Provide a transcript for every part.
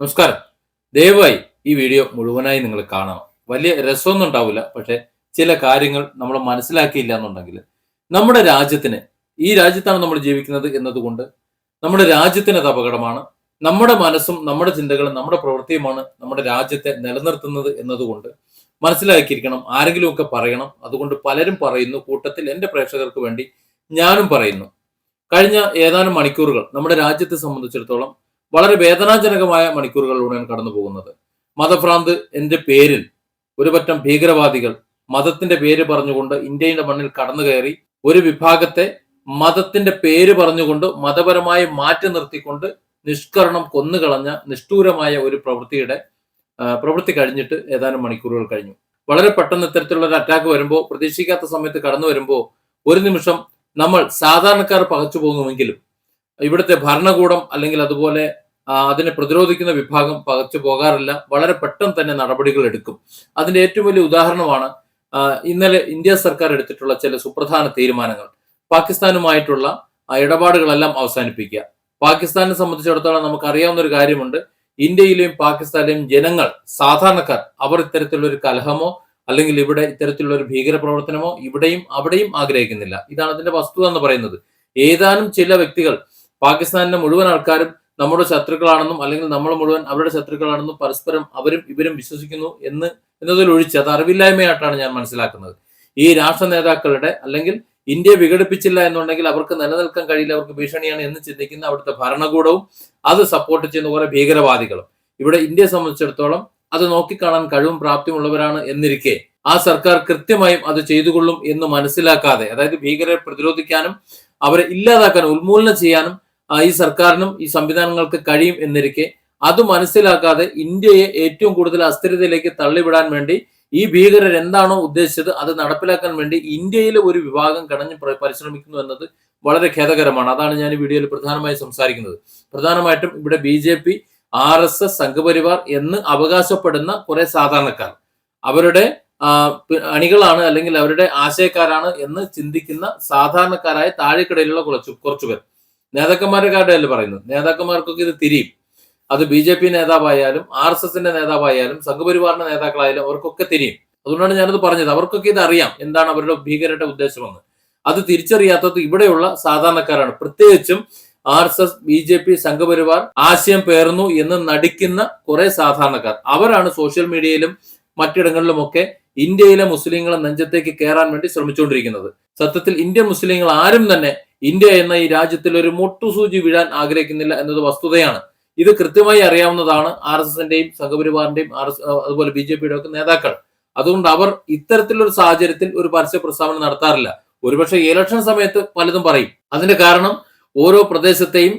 നമസ്കാരം. ദയവായി ഈ വീഡിയോ മുഴുവനായി നിങ്ങൾ കാണണം. വലിയ രസമൊന്നും ഉണ്ടാവില്ല പക്ഷെ ചില കാര്യങ്ങൾ നമ്മൾ മനസ്സിലാക്കിയില്ല എന്നുണ്ടെങ്കിൽ നമ്മുടെ രാജ്യത്തിന് ഈ രാജ്യത്താണ് നമ്മൾ ജീവിക്കുന്നത് എന്നതുകൊണ്ട് നമ്മുടെ രാജ്യത്തിന് അത് അപകടമാണ്. നമ്മുടെ മനസ്സും നമ്മുടെ ചിന്തകളും നമ്മുടെ പ്രവൃത്തിയുമാണ് നമ്മുടെ രാജ്യത്തെ നിലനിർത്തുന്നത് എന്നതുകൊണ്ട് മനസ്സിലാക്കിയിരിക്കണം ആരെങ്കിലുമൊക്കെ പറയണം. അതുകൊണ്ട് പലരും പറയുന്നു കൂട്ടത്തിൽ എന്റെ പ്രേക്ഷകർക്ക് വേണ്ടി ഞാനും പറയുന്നു. കഴിഞ്ഞ ഏതാനും മണിക്കൂറുകൾ നമ്മുടെ രാജ്യത്തെ സംബന്ധിച്ചിടത്തോളം വളരെ വേദനാജനകമായ മണിക്കൂറുകളിലൂടെയാണ് കടന്നു പോകുന്നത്. മതഭ്രാന്ത് എന്റെ പേരിൽ ഒരുപറ്റം ഭീകരവാദികൾ മതത്തിന്റെ പേര് പറഞ്ഞുകൊണ്ട് ഇന്ത്യയുടെ മണ്ണിൽ കടന്നു കയറി ഒരു വിഭാഗത്തെ മതത്തിന്റെ പേര് പറഞ്ഞുകൊണ്ട് മതപരമായി മാറ്റി നിർത്തിക്കൊണ്ട് നിഷ്കരണം കൊന്നുകളഞ്ഞ നിഷ്ഠൂരമായ ഒരു പ്രവൃത്തിയുടെ പ്രവൃത്തി കഴിഞ്ഞിട്ട് ഏതാനും മണിക്കൂറുകൾ കഴിഞ്ഞു. വളരെ പെട്ടെന്ന് ഇത്തരത്തിലുള്ള ഒരു അറ്റാക്ക് വരുമ്പോൾ പ്രതീക്ഷിക്കാത്ത സമയത്ത് കടന്നു വരുമ്പോൾ ഒരു നിമിഷം നമ്മൾ സാധാരണക്കാർ പകച്ചു പോകുമെങ്കിലും ഇവിടുത്തെ ഭരണകൂടം അല്ലെങ്കിൽ അതുപോലെ അതിനെ പ്രതിരോധിക്കുന്ന വിഭാഗം പകച്ചു പോകാറില്ല. വളരെ പെട്ടെന്ന് തന്നെ നടപടികൾ എടുക്കും. അതിന്റെ ഏറ്റവും വലിയ ഉദാഹരണമാണ് ഇന്നലെ ഇന്ത്യ സർക്കാർ എടുത്തിട്ടുള്ള ചില സുപ്രധാന തീരുമാനങ്ങൾ. പാകിസ്ഥാനുമായിട്ടുള്ള ഇടപാടുകളെല്ലാം അവസാനിപ്പിക്കുക. പാകിസ്ഥാനെ സംബന്ധിച്ചിടത്തോളം നമുക്ക് അറിയാവുന്ന ഒരു കാര്യമുണ്ട്. ഇന്ത്യയിലെയും പാകിസ്ഥാനിലെയും ജനങ്ങൾ സാധാരണക്കാർ അവർ ഇത്തരത്തിലുള്ള ഒരു കലഹമോ അല്ലെങ്കിൽ ഇവിടെ ഇത്തരത്തിലുള്ള ഒരു ഭീകര പ്രവർത്തനമോ ഇവിടെയും അവിടെയും ആഗ്രഹിക്കുന്നില്ല. ഇതാണ് അതിന്റെ വസ്തുത എന്ന് പറയുന്നത്. ഏതാനും ചില വ്യക്തികൾ പാകിസ്ഥാനിലെ മുഴുവൻ ആൾക്കാരും നമ്മുടെ ശത്രുക്കളാണെന്നും അല്ലെങ്കിൽ നമ്മൾ മുഴുവൻ അവരുടെ ശത്രുക്കളാണെന്നും പരസ്പരം അവരും ഇവരും വിശ്വസിക്കുന്നു എന്ന് എന്നതിൽ ഒഴിച്ച് അത് അറിവില്ലായ്മയായിട്ടാണ് ഞാൻ മനസ്സിലാക്കുന്നത്. ഈ രാഷ്ട്ര നേതാക്കളുടെ അല്ലെങ്കിൽ ഇന്ത്യ വിഘടിപ്പിച്ചില്ല എന്നുണ്ടെങ്കിൽ അവർക്ക് നിലനിൽക്കാൻ കഴിയില്ല അവർക്ക് ഭീഷണിയാണ് എന്ന് ചിന്തിക്കുന്ന അവിടുത്തെ ഭരണകൂടവും അത് സപ്പോർട്ട് ചെയ്യുന്ന കുറെ ഭീകരവാദികളും. ഇവിടെ ഇന്ത്യയെ സംബന്ധിച്ചിടത്തോളം അത് നോക്കിക്കാണാൻ കഴിവും പ്രാപ്തിയുമുള്ളവരാണ് എന്നിരിക്കെ. ആ സർക്കാർ കൃത്യമായും അത് ചെയ്തുകൊള്ളും എന്ന് മനസ്സിലാക്കാതെ അതായത് ഭീകരരെ പ്രതിരോധിക്കാനും അവരെ ഇല്ലാതാക്കാനും ഉന്മൂലനം ചെയ്യാനും ഈ സർക്കാരിനും ഈ സംവിധാനങ്ങൾക്ക് കഴിയും എന്നിരിക്കെ അത് മനസ്സിലാക്കാതെ ഇന്ത്യയെ ഏറ്റവും കൂടുതൽ അസ്ഥിരതയിലേക്ക് തള്ളിവിടാൻ വേണ്ടി ഈ ഭീകരർ എന്താണോ ഉദ്ദേശിച്ചത് അത് നടപ്പിലാക്കാൻ വേണ്ടി ഇന്ത്യയിലെ ഒരു വിഭാഗം കടഞ്ഞ് പരിശ്രമിക്കുന്നു എന്നത് വളരെ ഖേദകരമാണ്. അതാണ് ഞാൻ ഈ വീഡിയോയിൽ പ്രധാനമായി സംസാരിക്കുന്നത്. പ്രധാനമായിട്ടും ഇവിടെ B J P R S S Sangh Parivar എന്ന് അവകാശപ്പെടുന്ന കുറെ സാധാരണക്കാർ. അവരുടെ അണികളാണ് അല്ലെങ്കിൽ അവരുടെ ആശയക്കാരാണ് എന്ന് ചിന്തിക്കുന്ന സാധാരണക്കാരായ താഴെക്കിടയിലുള്ള കുറച്ചു കുറച്ചുപേർ. നേതാക്കന്മാരുടെ കാര്യമല്ല പറയുന്നത്? നേതാക്കന്മാർക്കൊക്കെ ഇത് തിരിയും. അത് ബി ജെ പി നേതാവായാലും ആർ എസ് എസിന്റെ നേതാവായാലും സംഘപരിവാറിന്റെ നേതാക്കളായാലും അവർക്കൊക്കെ തിരിയും. അതുകൊണ്ടാണ് ഞാനത് പറഞ്ഞത്. അവർക്കൊക്കെ ഇത് അറിയാം എന്താണ് അവരുടെ ഭീകരരുടെ ഉദ്ദേശമെന്ന്. അത് തിരിച്ചറിയാത്തത് ഇവിടെയുള്ള സാധാരണക്കാരാണ്. പ്രത്യേകിച്ചും R S S B J P Sangh Parivar ആശയം പേർന്നു എന്ന് നടിക്കുന്ന കുറെ സാധാരണക്കാർ. അവരാണ് സോഷ്യൽ മീഡിയയിലും മറ്റിടങ്ങളിലുമൊക്കെ ഇന്ത്യയിലെ മുസ്ലിങ്ങളെ നെഞ്ചത്തേക്ക് കയറാൻ വേണ്ടി ശ്രമിച്ചുകൊണ്ടിരിക്കുന്നത്. സത്യത്തിൽ ഇന്ത്യൻ മുസ്ലിങ്ങൾ ആരും തന്നെ ഇന്ത്യ എന്ന ഈ രാജ്യത്തിൽ ഒരു മുട്ടുസൂചി വീഴാൻ ആഗ്രഹിക്കുന്നില്ല എന്നത് വസ്തുതയാണ്. ഇത് കൃത്യമായി അറിയാവുന്നതാണ് ആർ എസ് എസിന്റെയും സംഘപരിവാറിന്റെയും ആർ എസ് അതുപോലെ ബി ജെ പിയുടെ ഒക്കെ നേതാക്കൾ. അതുകൊണ്ട് അവർ ഇത്തരത്തിലൊരു സാഹചര്യത്തിൽ ഒരു പരസ്യ പ്രസ്താവന നടത്താറില്ല. ഒരുപക്ഷെ ഇലക്ഷൻ സമയത്ത് പലതും പറയും. അതിന്റെ കാരണം ഓരോ പ്രദേശത്തെയും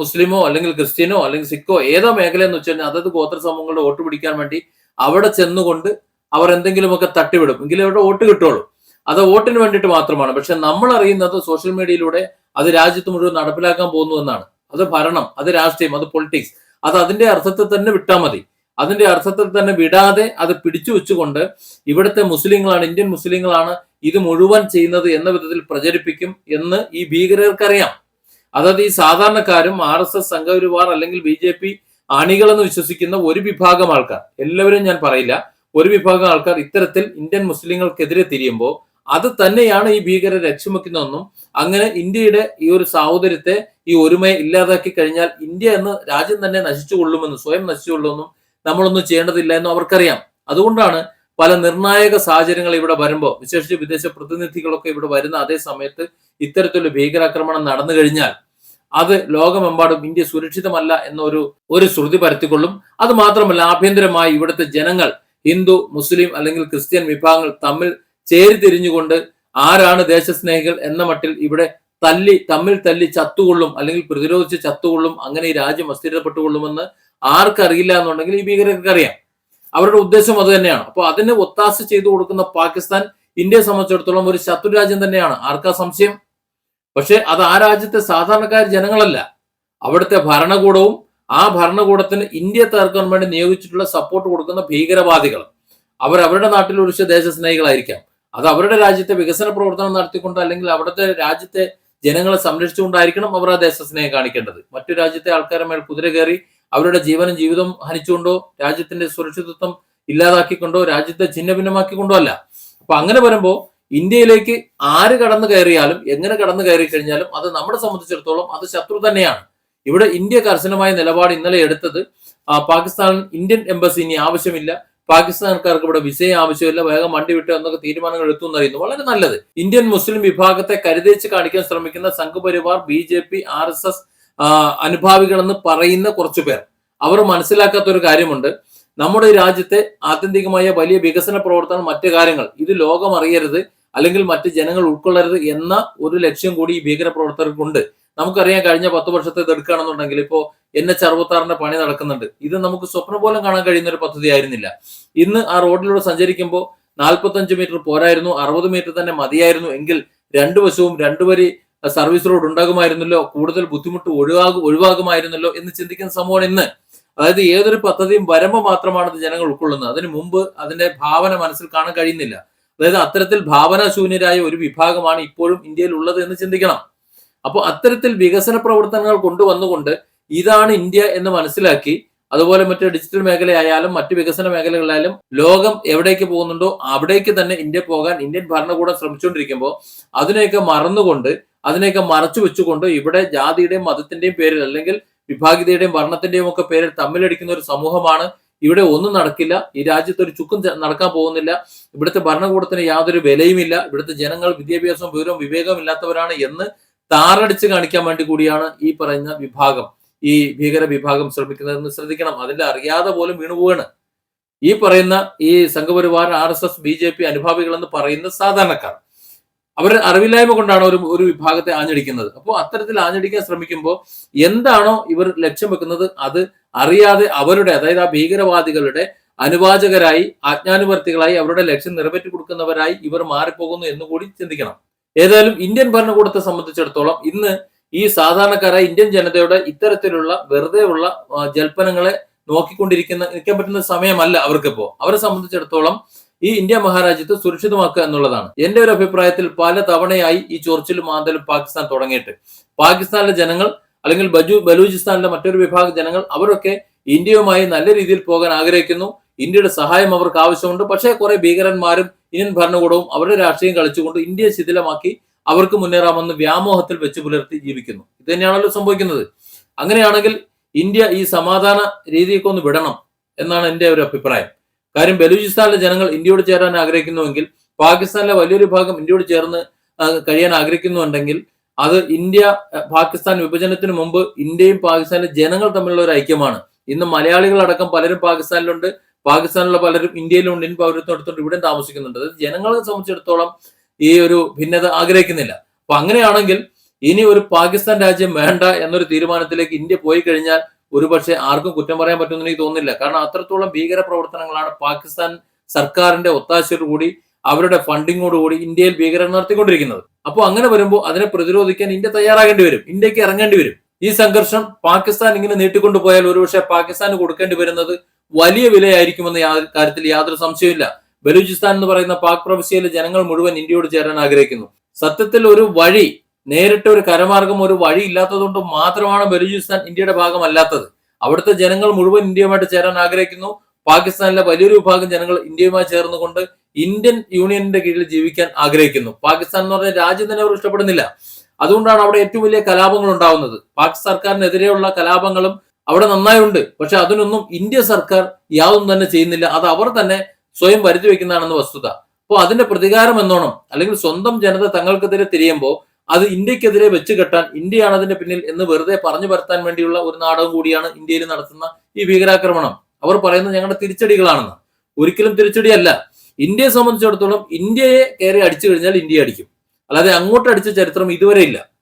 മുസ്ലിമോ അല്ലെങ്കിൽ ക്രിസ്ത്യനോ അല്ലെങ്കിൽ സിഖോ ഏതോ മേഖല വെച്ച് കഴിഞ്ഞാൽ അതത് ഗോത്ര സമൂഹങ്ങളുടെ വോട്ട് പിടിക്കാൻ വേണ്ടി അവിടെ ചെന്നുകൊണ്ട് അവർ എന്തെങ്കിലുമൊക്കെ തട്ടിവിടും. എങ്കിലും അവരുടെ വോട്ട് കിട്ടുള്ളൂ അത് വോട്ടിന് വേണ്ടിയിട്ട് മാത്രമാണ്. പക്ഷെ നമ്മൾ അറിയുന്നത് സോഷ്യൽ മീഡിയയിലൂടെ അത് രാജ്യത്ത് മുഴുവൻ നടപ്പിലാക്കാൻ പോകുന്നു എന്നാണ്. അത് ഭരണം അത് രാഷ്ട്രീയം അത് പൊളിറ്റിക്സ്. അത് അതിന്റെ അർത്ഥത്തിൽ തന്നെ വിട്ടാൽ മതി. അതിന്റെ അർത്ഥത്തിൽ തന്നെ വിടാതെ അത് പിടിച്ചു വെച്ചുകൊണ്ട് ഇവിടുത്തെ മുസ്ലിങ്ങളാണ് ഇന്ത്യൻ മുസ്ലിങ്ങളാണ് ഇത് മുഴുവൻ ചെയ്യുന്നത് എന്ന വിധത്തിൽ പ്രചരിപ്പിക്കും എന്ന് ഈ ഭീകരർക്കറിയാം അതായത് ഈ സാധാരണക്കാരും ആർ എസ് എസ് സംഘപരിവാർ അല്ലെങ്കിൽ ബി ജെ പി അണികളെന്ന് വിശ്വസിക്കുന്ന ഒരു വിഭാഗം ആൾക്കാർ. എല്ലാവരും ഞാൻ പറയില്ല. ഒരു വിഭാഗം ആൾക്കാർ ഇത്തരത്തിൽ ഇന്ത്യൻ മുസ്ലിങ്ങൾക്കെതിരെ തിരിയുമ്പോൾ അത് തന്നെയാണ് ഈ ഭീകരരെ ലക്ഷ്യമെക്കുന്നതെന്നും അങ്ങനെ ഇന്ത്യയുടെ ഈ ഒരു സാഹോദര്യത്തെ ഈ ഒരുമയെ ഇല്ലാതാക്കി കഴിഞ്ഞാൽ ഇന്ത്യ എന്ന് രാജ്യം തന്നെ നശിച്ചുകൊള്ളുമെന്നും സ്വയം നശിച്ചുകൊള്ളുമെന്നും നമ്മളൊന്നും ചെയ്യേണ്ടതില്ല എന്നും അവർക്കറിയാം. അതുകൊണ്ടാണ് പല നിർണായക സാഹചര്യങ്ങൾ ഇവിടെ വരുമ്പോൾ വിശേഷിച്ച് വിദേശ പ്രതിനിധികളൊക്കെ ഇവിടെ വരുന്ന അതേ സമയത്ത് ഇത്തരത്തിലുള്ള ഭീകരാക്രമണം നടന്നു കഴിഞ്ഞാൽ അത് ലോകമെമ്പാടും ഇന്ത്യ സുരക്ഷിതമല്ല എന്നൊരു ഒരു ശ്രുതി പരത്തിക്കൊള്ളും. അത് മാത്രമല്ല ആഭ്യന്തരമായി ഇവിടുത്തെ ജനങ്ങൾ ഹിന്ദു മുസ്ലിം അല്ലെങ്കിൽ ക്രിസ്ത്യൻ വിഭാഗങ്ങൾ തമ്മിൽ ചേരിതിരിഞ്ഞുകൊണ്ട് ആരാണ് ദേശസ്നേഹികൾ എന്ന മട്ടിൽ ഇവിടെ തല്ലി തമ്മിൽ തല്ലി ചത്തുകൊള്ളും അല്ലെങ്കിൽ പ്രതിരോധിച്ച് ചത്തുകൊള്ളും അങ്ങനെ ഈ രാജ്യം അസ്ഥിരപ്പെട്ടുകൊള്ളുമെന്ന് ആർക്കറിയില്ല എന്നുണ്ടെങ്കിൽ ഈ ഭീകരർക്ക് അറിയാം. അവരുടെ ഉദ്ദേശം അത് തന്നെയാണ്. അപ്പോൾ അതിന് ഒത്താശ ചെയ്തു കൊടുക്കുന്ന പാകിസ്ഥാൻ ഇന്ത്യയെ സംബന്ധിച്ചിടത്തോളം ഒരു ശത്രു രാജ്യം തന്നെയാണ്. ആർക്കാ സംശയം? പക്ഷെ അത് ആ രാജ്യത്തെ സാധാരണക്കാർ ജനങ്ങളല്ല. അവിടുത്തെ ഭരണകൂടവും ആ ഭരണകൂടത്തിന് ഇന്ത്യ തകർക്കാൻ വേണ്ടി നിയോഗിച്ചിട്ടുള്ള സപ്പോർട്ട് കൊടുക്കുന്ന ഭീകരവാദികൾ. അവർ അവരുടെ നാട്ടിൽ ഒരു ദേശസ്നേഹികളായിരിക്കാം. അത് അവരുടെ രാജ്യത്തെ വികസന പ്രവർത്തനം നടത്തിക്കൊണ്ട് അല്ലെങ്കിൽ അവിടുത്തെ രാജ്യത്തെ ജനങ്ങളെ സംരക്ഷിച്ചുകൊണ്ടായിരിക്കണം അവർ ആ ദേശസ്നേഹം കാണിക്കേണ്ടത്. മറ്റു രാജ്യത്തെ ആൾക്കാരെ മേൽ കുതിര കയറി അവരുടെ ജീവനും ജീവിതം ഹനിച്ചുകൊണ്ടോ രാജ്യത്തിന്റെ സുരക്ഷിതത്വം ഇല്ലാതാക്കിക്കൊണ്ടോ രാജ്യത്തെ ഛിന്ന ഭിന്നമാക്കിക്കൊണ്ടോ അല്ല. അപ്പൊ അങ്ങനെ വരുമ്പോൾ ഇന്ത്യയിലേക്ക് ആര് കടന്നു കയറിയാലും എങ്ങനെ കടന്നു കയറി കഴിഞ്ഞാലും അത് നമ്മളെ സംബന്ധിച്ചിടത്തോളം അത് ശത്രു തന്നെയാണ്. ഇവിടെ ഇന്ത്യ കർശനമായ നിലപാട് ഇന്നലെ എടുത്തത് പാകിസ്ഥാൻ ഇന്ത്യൻ എംബസി ഇനി ആവശ്യമില്ല. പാകിസ്ഥാൻകാർക്ക് ഇവിടെ വിസയെ ആവശ്യമില്ല വേഗം വണ്ടി വിട്ട് എന്നൊക്കെ തീരുമാനങ്ങൾ എടുത്തു എന്നറിയുന്നു. വളരെ നല്ലത്. ഇന്ത്യൻ മുസ്ലിം വിഭാഗത്തെ കരുതേച്ച് കാണിക്കാൻ ശ്രമിക്കുന്ന Sangh Parivar B J P R S S അനുഭാവികളെന്ന് പറയുന്ന കുറച്ചു പേർ. അവർ മനസ്സിലാക്കാത്ത ഒരു കാര്യമുണ്ട്. നമ്മുടെ രാജ്യത്തെ ആത്യന്തികമായ വലിയ വികസന പ്രവർത്തനം മറ്റു കാര്യങ്ങൾ. ഇത് ലോകം അറിയരുത് അല്ലെങ്കിൽ മറ്റ് ജനങ്ങൾ ഉൾക്കൊള്ളരുത് എന്ന ഒരു ലക്ഷ്യം കൂടി ഈ ഭീകര പ്രവർത്തകർക്കുണ്ട് നമുക്കറിയാം കഴിഞ്ഞ പത്ത് വർഷത്തെ ഇത് എടുക്കുകയാണെന്നുണ്ടെങ്കിൽ ഇപ്പോ എൻ എച്ച് അറുപത്താറിന്റെ പണി നടക്കുന്നുണ്ട്. ഇത് നമുക്ക് സ്വപ്നം പോലും കാണാൻ കഴിയുന്ന ഒരു പദ്ധതി ആയിരുന്നില്ല. ഇന്ന് ആ റോഡിലൂടെ സഞ്ചരിക്കുമ്പോൾ നാൽപ്പത്തഞ്ച് മീറ്റർ പോരായിരുന്നു അറുപത് മീറ്റർ തന്നെ മതിയായിരുന്നു എങ്കിൽ രണ്ടു വശവും രണ്ടു വരി സർവീസ് റോഡ് ഉണ്ടാകുമായിരുന്നല്ലോ കൂടുതൽ ബുദ്ധിമുട്ട് ഒഴിവാകും ഒഴിവാകുമായിരുന്നല്ലോ എന്ന് ചിന്തിക്കുന്ന സമൂഹം ഇന്ന്. അതായത് ഏതൊരു പദ്ധതിയും വരുമ്പോൾ മാത്രമാണ് അത് ജനങ്ങൾ ഉൾക്കൊള്ളുന്നത്. അതിന് മുമ്പ് അതിന്റെ ഭാവന മനസ്സിൽ കാണാൻ കഴിയുന്നില്ല. അതായത് അത്തരത്തിൽ ഭാവനാശൂന്യരായ ഒരു വിഭാഗമാണ് ഇപ്പോഴും ഇന്ത്യയിൽ ഉള്ളത് എന്ന് ചിന്തിക്കണം. അപ്പോൾ അത്തരത്തിൽ വികസന പ്രവർത്തനങ്ങൾ കൊണ്ടുവന്നുകൊണ്ട് ഇതാണ് ഇന്ത്യ എന്ന് മനസ്സിലാക്കി അതുപോലെ മറ്റു ഡിജിറ്റൽ മേഖലയായാലും മറ്റു വികസന മേഖലകളായാലും ലോകം എവിടേക്ക് പോകുന്നുണ്ടോ അവിടേക്ക് തന്നെ ഇന്ത്യ പോകാൻ ഇന്ത്യൻ ഭരണകൂടം ശ്രമിച്ചുകൊണ്ടിരിക്കുമ്പോൾ അതിനെയൊക്കെ മറന്നുകൊണ്ട് അതിനെയൊക്കെ മറച്ചു വെച്ചുകൊണ്ട് ഇവിടെ ജാതിയുടെയും മതത്തിന്റെയും പേരിൽ അല്ലെങ്കിൽ വിഭാഗീയതയുടെയും വർണത്തിന്റെയും ഒക്കെ പേരിൽ തമ്മിലടിക്കുന്ന ഒരു സമൂഹമാണ്. ഇവിടെ ഒന്നും നടക്കില്ല. ഈ രാജ്യത്ത് ഒരു ചുക്കും നടക്കാൻ പോകുന്നില്ല. ഇവിടുത്തെ ഭരണകൂടത്തിന് യാതൊരു വിലയുമില്ല. ഇവിടുത്തെ ജനങ്ങൾ വിദ്യാഭ്യാസവും വിവരവും വിവേകവും ഇല്ലാത്തവരാണ് എന്ന് താറടിച്ച് കാണിക്കാൻ വേണ്ടി കൂടിയാണ് ഈ പറയുന്ന വിഭാഗം. ഈ ഭീകര വിഭാഗം ശ്രമിക്കുന്നതെന്ന് ശ്രദ്ധിക്കണം. അതിന്റെ അറിയാതെ പോലും വീണുപോവാണ് ഈ പറയുന്ന ഈ Sangh Parivar R S S B J P അനുഭാവികൾ എന്ന് പറയുന്ന സാധാരണക്കാർ. അവർ അറിവില്ലായ്മ കൊണ്ടാണ് ഒരു ഒരു വിഭാഗത്തെ ആഞ്ഞടിക്കുന്നത്. അപ്പോൾ അത്തരത്തിൽ ആഞ്ഞടിക്കാൻ ശ്രമിക്കുമ്പോൾ എന്താണോ ഇവർ ലക്ഷ്യം വെക്കുന്നത് അത് അറിയാതെ അവരുടെ അതായത് ആ ഭീകരവാദികളുടെ അനുവാചകരായി ആജ്ഞാനുവർത്തികളായി അവരുടെ ലക്ഷ്യം നിറവേറ്റി കൊടുക്കുന്നവരായി ഇവർ മാറിപ്പോകുന്നു എന്ന് കൂടി ചിന്തിക്കണം. ഏതായാലും ഇന്ത്യൻ ഭരണകൂടത്തെ സംബന്ധിച്ചിടത്തോളം ഇന്ന് ഈ സാധാരണക്കാരായ ഇന്ത്യൻ ജനതയുടെ ഇത്തരത്തിലുള്ള വെറുതെ ഉള്ള ജൽപ്പനങ്ങളെ നോക്കിക്കൊണ്ടിരിക്കുന്ന നിൽക്കാൻ പറ്റുന്ന സമയമല്ല അവർക്കിപ്പോ. അവരെ സംബന്ധിച്ചിടത്തോളം ഈ ഇന്ത്യ മഹാരാജ്യത്ത് സുരക്ഷിതമാക്കുക എന്നുള്ളതാണ്. എന്റെ ഒരു അഭിപ്രായത്തിൽ പല തവണയായി ഈ ചൊറിച്ചിലും മാന്തലും പാകിസ്ഥാൻ തുടങ്ങിയിട്ട്. പാകിസ്ഥാനിലെ ജനങ്ങൾ അല്ലെങ്കിൽ ബജു ബലൂചിസ്ഥാനിലെ മറ്റൊരു വിഭാഗ ജനങ്ങൾ അവരൊക്കെ ഇന്ത്യയുമായി നല്ല രീതിയിൽ പോകാൻ ആഗ്രഹിക്കുന്നു. ഇന്ത്യയുടെ സഹായം അവർക്ക് ആവശ്യമുണ്ട്. പക്ഷേ കുറെ ഭീകരന്മാരും ഇന്ത്യൻ ഭരണകൂടവും അവരുടെ രാഷ്ട്രീയം കളിച്ചുകൊണ്ട് ഇന്ത്യയെ ശിഥിലമാക്കി അവർക്ക് മുന്നേറാമെന്ന് വ്യാമോഹത്തിൽ വെച്ച് പുലർത്തി ജീവിക്കുന്നു. ഇത് തന്നെയാണല്ലോ സംഭവിക്കുന്നത്. അങ്ങനെയാണെങ്കിൽ ഇന്ത്യ ഈ സമാധാന രീതിയൊക്കെ ഒന്ന് വിടണം എന്നാണ് എന്റെ ഒരു അഭിപ്രായം. കാര്യം ബലൂചിസ്ഥാനിലെ ജനങ്ങൾ ഇന്ത്യയോട് ചേരാൻ ആഗ്രഹിക്കുന്നുവെങ്കിൽ പാകിസ്ഥാനിലെ വലിയൊരു ഭാഗം ഇന്ത്യയോട് ചേർന്ന് കഴിയാൻ ആഗ്രഹിക്കുന്നുണ്ടെങ്കിൽ അത് ഇന്ത്യ പാകിസ്ഥാൻ വിഭജനത്തിന് മുമ്പ് ഇന്ത്യയും പാകിസ്ഥാനിലെ ജനങ്ങൾ തമ്മിലുള്ള ഒരു ഐക്യമാണ്. ഇന്ന് മലയാളികളടക്കം പലരും പാകിസ്ഥാനിലുണ്ട്. പാകിസ്ഥാനിലുള്ള പലരും ഇന്ത്യയിലുണ്ട് ഇന്ത്യൻ പൗരത്വം എടുത്തുകൊണ്ട് ഇവിടെ താമസിക്കുന്നുണ്ട്. അത് ജനങ്ങളെ സംബന്ധിച്ചിടത്തോളം ഈ ഒരു ഭിന്നത ആഗ്രഹിക്കുന്നില്ല. അപ്പൊ അങ്ങനെയാണെങ്കിൽ ഇനി ഒരു പാകിസ്ഥാൻ രാജ്യം വേണ്ട എന്നൊരു തീരുമാനത്തിലേക്ക് ഇന്ത്യ പോയി കഴിഞ്ഞാൽ ഒരുപക്ഷെ ആർക്കും കുറ്റം പറയാൻ പറ്റുമെന്ന് എനിക്ക് തോന്നുന്നില്ല. കാരണം അത്രത്തോളം ഭീകര പ്രവർത്തനങ്ങളാണ് പാകിസ്ഥാൻ സർക്കാരിന്റെ ഒത്താശയോടുകൂടി അവരുടെ ഫണ്ടിങ്ങോടുകൂടി ഇന്ത്യയിൽ ഭീകരർ നടത്തിക്കൊണ്ടിരിക്കുന്നത്. അപ്പോൾ അങ്ങനെ വരുമ്പോൾ അതിനെ പ്രതിരോധിക്കാൻ ഇന്ത്യ തയ്യാറാകേണ്ടി വരും. ഇന്ത്യയ്ക്ക് ഇറങ്ങേണ്ടി വരും. ഈ സംഘർഷം പാകിസ്ഥാൻ ഇങ്ങനെ നീട്ടിക്കൊണ്ടു പോയാൽ ഒരുപക്ഷെ പാകിസ്ഥാന് കൊടുക്കേണ്ടി വരുന്നത് വലിയ വിലയായിരിക്കുമെന്ന കാര്യത്തിൽ യാതൊരു സംശയമില്ല ബലൂചിസ്ഥാൻ എന്ന് പറയുന്ന പാക് പ്രവിശ്യയിലെ ജനങ്ങൾ മുഴുവൻ ഇന്ത്യയോട് ചേരാൻ ആഗ്രഹിക്കുന്നു. സത്യത്തിൽ ഒരു വഴി നേരിട്ട് ഒരു കരമാർഗം ഒരു വഴി ഇല്ലാത്തതുകൊണ്ട് മാത്രമാണ് ബലൂചിസ്ഥാൻ ഇന്ത്യയുടെ ഭാഗമല്ലാത്തത്. അവിടുത്തെ ജനങ്ങൾ മുഴുവൻ ഇന്ത്യയുമായിട്ട് ചേരാൻ ആഗ്രഹിക്കുന്നു. പാകിസ്ഥാനിലെ വലിയൊരു വിഭാഗം ജനങ്ങൾ ഇന്ത്യയുമായി ചേർന്നുകൊണ്ട് ഇന്ത്യൻ യൂണിയന്റെ കീഴിൽ ജീവിക്കാൻ ആഗ്രഹിക്കുന്നു. പാകിസ്ഥാൻ എന്ന് പറഞ്ഞ രാജ്യം തന്നെ അവർ ഇഷ്ടപ്പെടുന്നില്ല. അതുകൊണ്ടാണ് അവിടെ ഏറ്റവും വലിയ കലാപങ്ങൾ ഉണ്ടാവുന്നത്. പാക് സർക്കാരിനെതിരെയുള്ള കലാപങ്ങളും അവിടെ നന്നായുണ്ട് പക്ഷെ അതിനൊന്നും ഇന്ത്യ സർക്കാർ യാതൊന്നും തന്നെ ചെയ്യുന്നില്ല. അത് അവർ തന്നെ സ്വയം വരുത്തി വെക്കുന്നതാണെന്ന് വസ്തുത. അപ്പോൾ അതിന്റെ പ്രതികാരം എന്നോണം അല്ലെങ്കിൽ സ്വന്തം ജനത തങ്ങൾക്കെതിരെ തിരിയുമ്പോൾ അത് ഇന്ത്യക്കെതിരെ വെച്ച് കെട്ടാൻ ഇന്ത്യയാണ് അതിന്റെ പിന്നിൽ എന്ന് വെറുതെ പറഞ്ഞു പരത്താൻ വേണ്ടിയുള്ള ഒരു നാടകം കൂടിയാണ് ഇന്ത്യയിൽ നടത്തുന്ന ഈ ഭീകരാക്രമണം. അവർ പറയുന്നത് ഞങ്ങളുടെ തിരിച്ചടികളാണെന്ന്. ഒരിക്കലും തിരിച്ചടിയല്ല. ഇന്ത്യയെ സംബന്ധിച്ചിടത്തോളം ഇന്ത്യയെ കയറി അടിച്ചു കഴിഞ്ഞാൽ ഇന്ത്യ അടിക്കും. അല്ലാതെ അങ്ങോട്ട് അടിച്ച ചരിത്രം ഇതുവരെ ഇല്ല.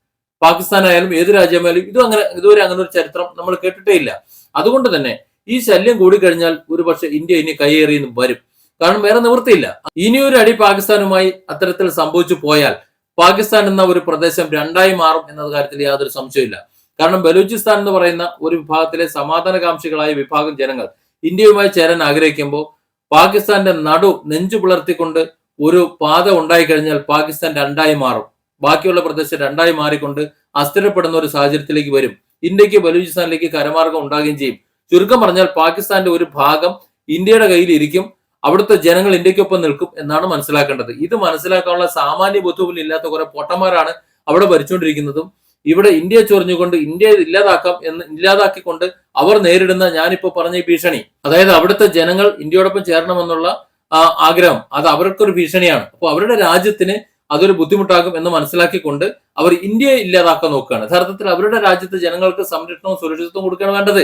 പാകിസ്ഥാൻ ആയാലും ഏത് രാജ്യമായാലും ഇതും അങ്ങനെ ഇതുവരെ അങ്ങനെ ഒരു ചരിത്രം നമ്മൾ കേട്ടിട്ടേ ഇല്ല. അതുകൊണ്ട് തന്നെ ഈ ശല്യം കൂടിക്കഴിഞ്ഞാൽ ഒരുപക്ഷെ ഇന്ത്യ ഇനി കൈയേറി വരും. കാരണം വേറെ നിവൃത്തിയില്ല. ഇനിയൊരു അടി പാകിസ്ഥാനുമായി അത്തരത്തിൽ സംഭവിച്ചു പോയാൽ പാകിസ്ഥാൻ എന്ന ഒരു പ്രദേശം രണ്ടായി മാറും എന്ന കാര്യത്തിൽ യാതൊരു സംശയമില്ല കാരണം ബലൂചിസ്ഥാൻ എന്ന് പറയുന്ന ഒരു വിഭാഗത്തിലെ സമാധാനകാംക്ഷികളായ വിഭാഗം ജനങ്ങൾ ഇന്ത്യയുമായി ചേരാൻ ആഗ്രഹിക്കുമ്പോൾ പാകിസ്ഥാന്റെ നടു നെഞ്ചു പുലർത്തിക്കൊണ്ട് ഒരു പാത ഉണ്ടായി കഴിഞ്ഞാൽ പാകിസ്ഥാൻ രണ്ടായി മാറും. ബാക്കിയുള്ള പ്രദേശം രണ്ടായി മാറിക്കൊണ്ട് അസ്ഥിരപ്പെടുന്ന ഒരു സാഹചര്യത്തിലേക്ക് വരും. ഇന്ത്യയ്ക്ക് ബലൂചിസ്ഥാനിലേക്ക് കരമാർഗം ഉണ്ടാകുകയും ചെയ്യും. ചുരുക്കം പറഞ്ഞാൽ പാകിസ്ഥാന്റെ ഒരു ഭാഗം ഇന്ത്യയുടെ കയ്യിൽ ഇരിക്കും അവിടുത്തെ ജനങ്ങൾ ഇന്ത്യക്കൊപ്പം നിൽക്കും എന്നാണ് മനസ്സിലാക്കേണ്ടത്. ഇത് മനസ്സിലാക്കാനുള്ള സാമാന്യ ബുദ്ധിമുട്ടിൽ ഇല്ലാത്ത കുറെ പൊട്ടന്മാരാണ് അവിടെ ഭരിച്ചുകൊണ്ടിരിക്കുന്നതും. ഇവിടെ ഇന്ത്യ ചൊറിഞ്ഞുകൊണ്ട് ഇന്ത്യയെ ഇല്ലാതാക്കാം എന്ന് ഇല്ലാതാക്കിക്കൊണ്ട് അവർ നേരിടുന്ന ഞാനിപ്പോ പറഞ്ഞ ഭീഷണി. അതായത് അവിടുത്തെ ജനങ്ങൾ ഇന്ത്യയോടൊപ്പം ചേരണമെന്നുള്ള ആഗ്രഹം അത് അവർക്കൊരു ഭീഷണിയാണ്. അപ്പോൾ അവരുടെ രാജ്യത്തിന് അതൊരു ബുദ്ധിമുട്ടാകും എന്ന് മനസ്സിലാക്കിക്കൊണ്ട് അവർ ഇന്ത്യയെ ഇല്ലാതാക്കാൻ നോക്കുകയാണ്. യഥാർത്ഥത്തിൽ അവരുടെ രാജ്യത്തെ ജനങ്ങൾക്ക് സംരക്ഷണവും സുരക്ഷിതത്വവും കൊടുക്കുകയാണ് വേണ്ടത്.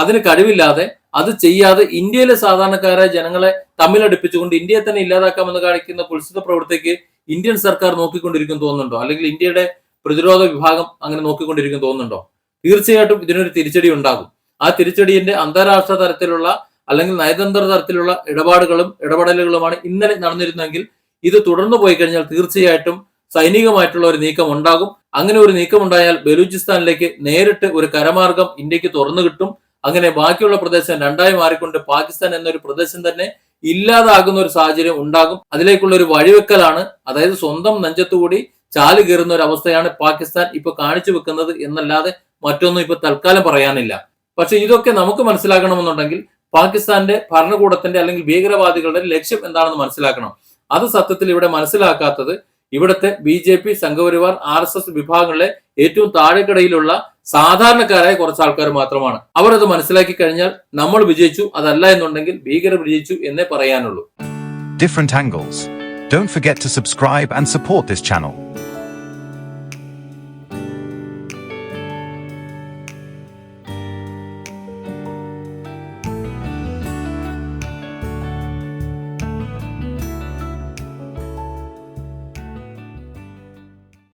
അതിന് കഴിവില്ലാതെ അത് ചെയ്യാതെ ഇന്ത്യയിലെ സാധാരണക്കാരായ ജനങ്ങളെ തമ്മിലടുപ്പിച്ചുകൊണ്ട് ഇന്ത്യയെ തന്നെ ഇല്ലാതാക്കാമെന്ന് കാണിക്കുന്ന കുൽസിത പ്രവൃത്തിക്ക് ഇന്ത്യൻ സർക്കാർ നോക്കിക്കൊണ്ടിരിക്കും തോന്നുന്നുണ്ടോ? അല്ലെങ്കിൽ ഇന്ത്യയുടെ പ്രതിരോധ വിഭാഗം അങ്ങനെ നോക്കിക്കൊണ്ടിരിക്കും തോന്നുന്നുണ്ടോ? തീർച്ചയായിട്ടും ഇതിനൊരു തിരിച്ചടി ഉണ്ടാകും. ആ തിരിച്ചടിന്റെ അന്താരാഷ്ട്ര തലത്തിലുള്ള അല്ലെങ്കിൽ നയതന്ത്ര തരത്തിലുള്ള ഇടപാടുകളും ഇടപെടലുകളുമാണ് ഇന്നലെ നടന്നിരുന്നെങ്കിൽ ഇത് തുടർന്നു പോയി കഴിഞ്ഞാൽ തീർച്ചയായിട്ടും സൈനികമായിട്ടുള്ള ഒരു നീക്കം ഉണ്ടാകും. അങ്ങനെ ഒരു നീക്കം ഉണ്ടായാൽ ബലൂചിസ്ഥാനിലേക്ക് നേരിട്ട് ഒരു കരമാർഗം ഇന്ത്യയ്ക്ക് തുറന്നു കിട്ടും. അങ്ങനെ ബാക്കിയുള്ള പ്രദേശം രണ്ടായി മാറിക്കൊണ്ട് പാകിസ്ഥാൻ എന്നൊരു പ്രദേശം തന്നെ ഇല്ലാതാകുന്ന ഒരു സാഹചര്യം ഉണ്ടാകും. അതിലേക്കുള്ള ഒരു വഴിവെക്കലാണ്. അതായത് സ്വന്തം നെഞ്ചത്തുകൂടി ചാൽ കയറുന്ന ഒരു അവസ്ഥയാണ് പാകിസ്ഥാൻ ഇപ്പൊ കാണിച്ചു വെക്കുന്നത് എന്നല്ലാതെ മറ്റൊന്നും ഇപ്പൊ തൽക്കാലം പറയാനില്ല. പക്ഷെ ഇതൊക്കെ നമുക്ക് മനസ്സിലാക്കണമെന്നുണ്ടെങ്കിൽ പാകിസ്ഥാന്റെ ഭരണകൂടത്തിന്റെ അല്ലെങ്കിൽ ഭീകരവാദികളുടെ ലക്ഷ്യം എന്താണെന്ന് മനസ്സിലാക്കണം. അത് സത്യത്തിൽ ഇവിടെ മനസ്സിലാക്കാത്തത് ഇവിടുത്തെ B J P Sangh Parivar R S S വിഭാഗങ്ങളിലെ ഏറ്റവും താഴെക്കിടയിലുള്ള സാധാരണക്കാരായ കുറച്ച് ആൾക്കാർ മാത്രമാണ് അവർ അത് മനസ്സിലാക്കി കഴിഞ്ഞാൽ നമ്മൾ വിജയിച്ചു അതല്ല എന്നുണ്ടെങ്കിൽ ഭീകരർ വിജയിച്ചു എന്നേ പറയാനുള്ളൂ different angles. Don't forget to subscribe and support this channel.